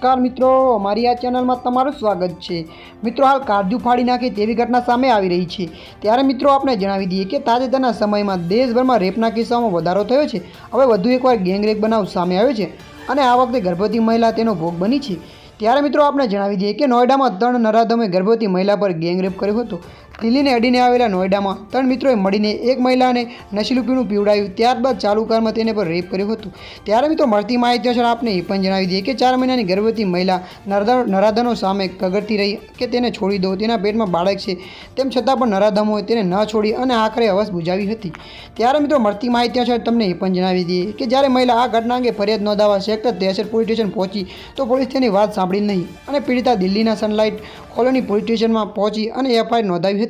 નમસ્કાર મિત્રો, અમારી આ ચેનલમાં તમારું સ્વાગત છે. મિત્રો, હાલ કાળજુ ફાડી નાખે તેવી ઘટના સામે આવી રહી છે. ત્યારે મિત્રો આપણે જણાવી દઈએ કે તાજેતરના સમયમાં દેશભરમાં રેપના કિસ્સાઓમાં વધારો થયો છે. હવે વધુ એકવાર ગેંગરેપ બનાવ સામે આવ્યો છે અને આ વખતે ગર્ભવતી મહિલા તેનો ભોગ બની છે. ત્યારે મિત્રો આપણે જણાવી દઈએ કે નોઈડામાં ત્રણ નરાધમે ગર્ભવતી મહિલા પર ગેંગરેપ કર્યો હતો. દિલ્હીને અડીને આવેલા નોઈડામાં ત્રણ મિત્રોએ મળીને એક મહિલાને નશીલું પીણું પીવડાવ્યું. ત્યારબાદ ચાલુ કારમાં તેને પર રેપ કર્યો હતો. ત્યારે મિત્રો મળતી માહિતી અનુસાર આપને એ પણ જણાવી દઈએ કે ચાર મહિનાની ગર્ભવતી મહિલા નરાધા- નરાધનો સામે કગડતી રહી કે તેને છોડી દો. તેના પેટમાં બાળક છે. તેમ છતાં પણ નરાધમોએ તેને ન છોડી અને આખરે હવસ બુજાવી હતી. ત્યારે મિત્રો મળતી માહિતી અનુસાર તમને એ પણ જણાવી દઈએ કે જ્યારે મહિલા આ ઘટના અંગે ફરિયાદ નોંધાવવા સેક્ટર તેસર પોલીસ સ્ટેશન પહોંચી, તો પોલીસ તેની વાત સાંભળી નહીં અને પીડિતા દિલ્હીના સનલાઇટ કોલોની પોલીસ સ્ટેશનમાં પહોંચી અને એફઆઈઆર નોંધાવી